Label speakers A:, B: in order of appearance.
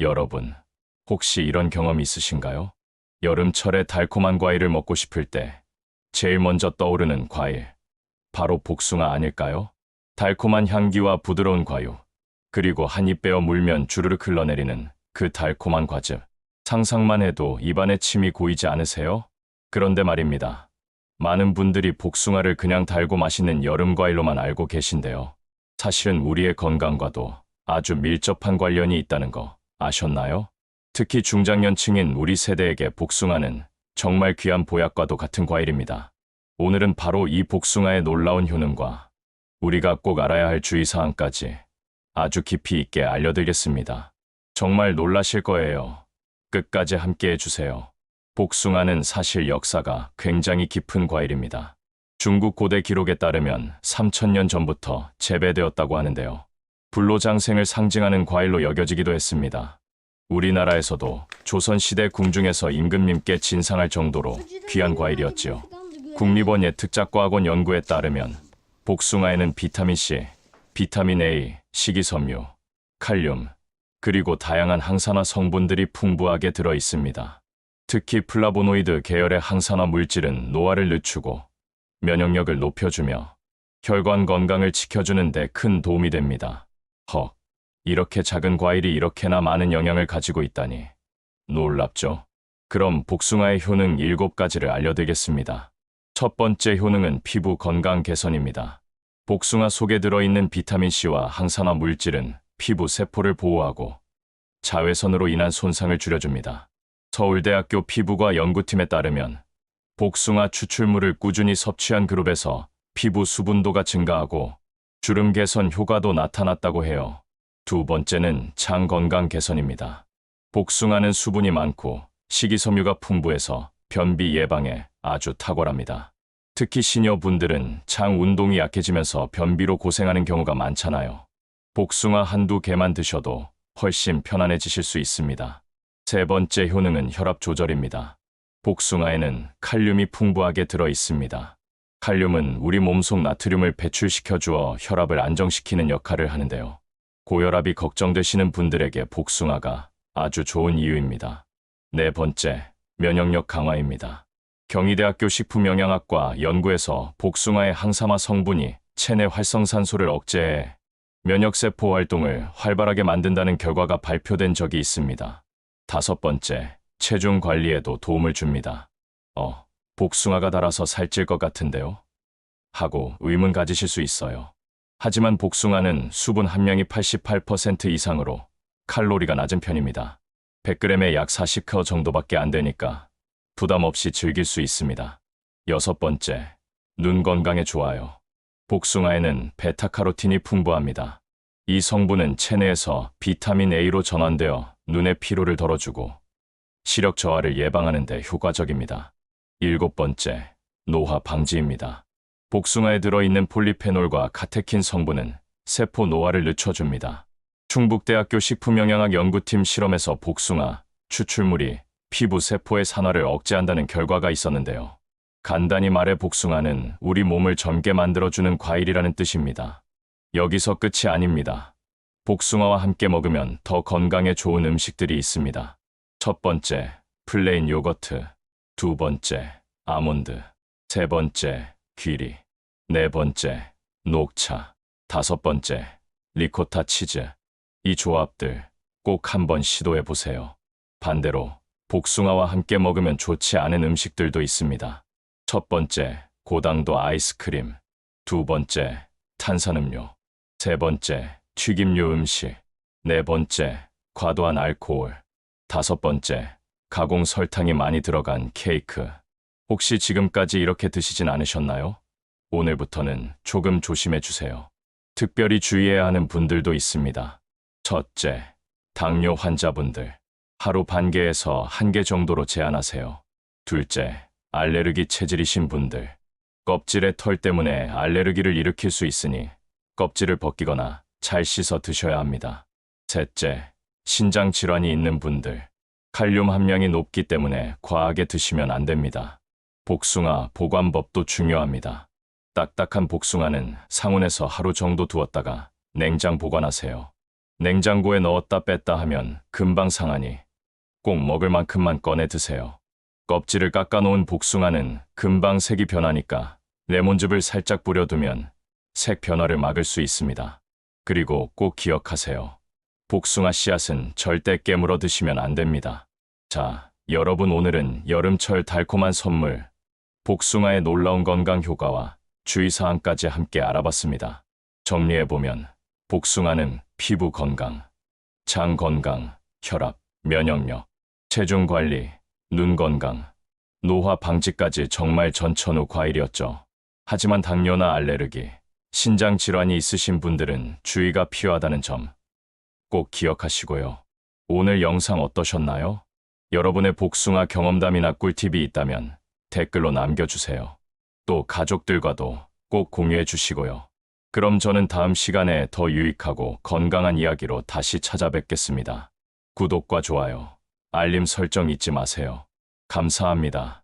A: 여러분, 혹시 이런 경험 있으신가요? 여름철에 달콤한 과일을 먹고 싶을 때 제일 먼저 떠오르는 과일, 바로 복숭아 아닐까요? 달콤한 향기와 부드러운 과육, 그리고 한 입 베어 물면 주르륵 흘러내리는 그 달콤한 과즙. 상상만 해도 입안에 침이 고이지 않으세요? 그런데 말입니다. 많은 분들이 복숭아를 그냥 달고 맛있는 여름 과일로만 알고 계신데요. 사실은 우리의 건강과도 아주 밀접한 관련이 있다는 거 아셨나요? 특히 중장년층인 우리 세대에게 복숭아는 정말 귀한 보약과도 같은 과일입니다. 오늘은 바로 이 복숭아의 놀라운 효능과 우리가 꼭 알아야 할 주의사항까지 아주 깊이 있게 알려드리겠습니다. 정말 놀라실 거예요. 끝까지 함께 해주세요. 복숭아는 사실 역사가 굉장히 깊은 과일입니다. 중국 고대 기록에 따르면 3천년 전부터 재배되었다고 하는데요. 불로장생을 상징하는 과일로 여겨지기도 했습니다. 우리나라에서도 조선시대 궁중에서 임금님께 진상할 정도로 귀한 과일이었지요. 국립원 예특작과학원 연구에 따르면 복숭아에는 비타민C, 비타민 A, 식이섬유, 칼륨, 그리고 다양한 항산화 성분들이 풍부하게 들어 있습니다. 특히 플라보노이드 계열의 항산화 물질은 노화를 늦추고 면역력을 높여주며 혈관 건강을 지켜주는 데 큰 도움이 됩니다. 헉, 이렇게 작은 과일이 이렇게나 많은 영향을 가지고 있다니. 놀랍죠? 그럼 복숭아의 효능 7가지를 알려드리겠습니다. 첫 번째 효능은 피부 건강 개선입니다. 복숭아 속에 들어있는 비타민C와 항산화 물질은 피부 세포를 보호하고 자외선으로 인한 손상을 줄여줍니다. 서울대학교 피부과 연구팀에 따르면 복숭아 추출물을 꾸준히 섭취한 그룹에서 피부 수분도가 증가하고 주름 개선 효과도 나타났다고 해요. 두 번째는 장 건강 개선입니다. 복숭아는 수분이 많고 식이섬유가 풍부해서 변비 예방에 아주 탁월합니다. 특히 시니어분들은 장 운동이 약해지면서 변비로 고생하는 경우가 많잖아요. 복숭아 한두 개만 드셔도 훨씬 편안해지실 수 있습니다. 세 번째 효능은 혈압 조절입니다. 복숭아에는 칼륨이 풍부하게 들어 있습니다. 칼륨은 우리 몸속 나트륨을 배출시켜 주어 혈압을 안정시키는 역할을 하는데요. 고혈압이 걱정되시는 분들에게 복숭아가 아주 좋은 이유입니다. 네 번째, 면역력 강화입니다. 경희대학교 식품영양학과 연구에서 복숭아의 항산화 성분이 체내 활성산소를 억제해 면역세포 활동을 활발하게 만든다는 결과가 발표된 적이 있습니다. 다섯 번째, 체중 관리에도 도움을 줍니다. 어, 복숭아가 달아서 살찔 것 같은데요? 하고 의문 가지실 수 있어요. 하지만 복숭아는 수분 함량이 88% 이상으로 칼로리가 낮은 편입니다. 100g에 약 40칼 정도밖에 안 되니까 부담 없이 즐길 수 있습니다. 여섯 번째, 눈 건강에 좋아요. 복숭아에는 베타카로틴이 풍부합니다. 이 성분은 체내에서 비타민 A로 전환되어 눈의 피로를 덜어주고 시력 저하를 예방하는 데 효과적입니다. 일곱 번째, 노화 방지입니다. 복숭아에 들어있는 폴리페놀과 카테킨 성분은 세포 노화를 늦춰줍니다. 충북대학교 식품영양학 연구팀 실험에서 복숭아, 추출물이 피부 세포의 산화를 억제한다는 결과가 있었는데요. 간단히 말해 복숭아는 우리 몸을 젊게 만들어주는 과일이라는 뜻입니다. 여기서 끝이 아닙니다. 복숭아와 함께 먹으면 더 건강에 좋은 음식들이 있습니다. 첫 번째, 플레인 요거트. 두 번째, 아몬드. 세 번째, 귀리. 네 번째, 녹차. 다섯 번째, 리코타 치즈. 이 조합들 꼭 한번 시도해 보세요. 반대로 복숭아와 함께 먹으면 좋지 않은 음식들도 있습니다. 첫 번째, 고당도 아이스크림. 두 번째, 탄산음료. 세 번째, 튀김류 음식. 네 번째, 과도한 알코올. 다섯 번째, 가공 설탕이 많이 들어간 케이크. 혹시 지금까지 이렇게 드시진 않으셨나요? 오늘부터는 조금 조심해 주세요. 특별히 주의해야 하는 분들도 있습니다. 첫째, 당뇨 환자분들. 하루 반 개에서 한 개 정도로 제한하세요. 둘째, 알레르기 체질이신 분들. 껍질의 털 때문에 알레르기를 일으킬 수 있으니 껍질을 벗기거나 잘 씻어 드셔야 합니다. 셋째, 신장 질환이 있는 분들. 칼륨 함량이 높기 때문에 과하게 드시면 안 됩니다. 복숭아 보관법도 중요합니다. 딱딱한 복숭아는 상온에서 하루 정도 두었다가 냉장 보관하세요. 냉장고에 넣었다 뺐다 하면 금방 상하니 꼭 먹을 만큼만 꺼내 드세요. 껍질을 깎아놓은 복숭아는 금방 색이 변하니까 레몬즙을 살짝 뿌려두면 색 변화를 막을 수 있습니다. 그리고 꼭 기억하세요. 복숭아 씨앗은 절대 깨물어 드시면 안 됩니다. 자, 여러분 오늘은 여름철 달콤한 선물, 복숭아의 놀라운 건강 효과와 주의사항까지 함께 알아봤습니다. 정리해보면, 복숭아는 피부 건강, 장 건강, 혈압, 면역력, 체중 관리, 눈 건강, 노화 방지까지 정말 전천후 과일이었죠. 하지만 당뇨나 알레르기, 신장 질환이 있으신 분들은 주의가 필요하다는 점 꼭 기억하시고요. 오늘 영상 어떠셨나요? 여러분의 복숭아 경험담이나 꿀팁이 있다면 댓글로 남겨주세요. 또 가족들과도 꼭 공유해 주시고요. 그럼 저는 다음 시간에 더 유익하고 건강한 이야기로 다시 찾아뵙겠습니다. 구독과 좋아요, 알림 설정 잊지 마세요. 감사합니다.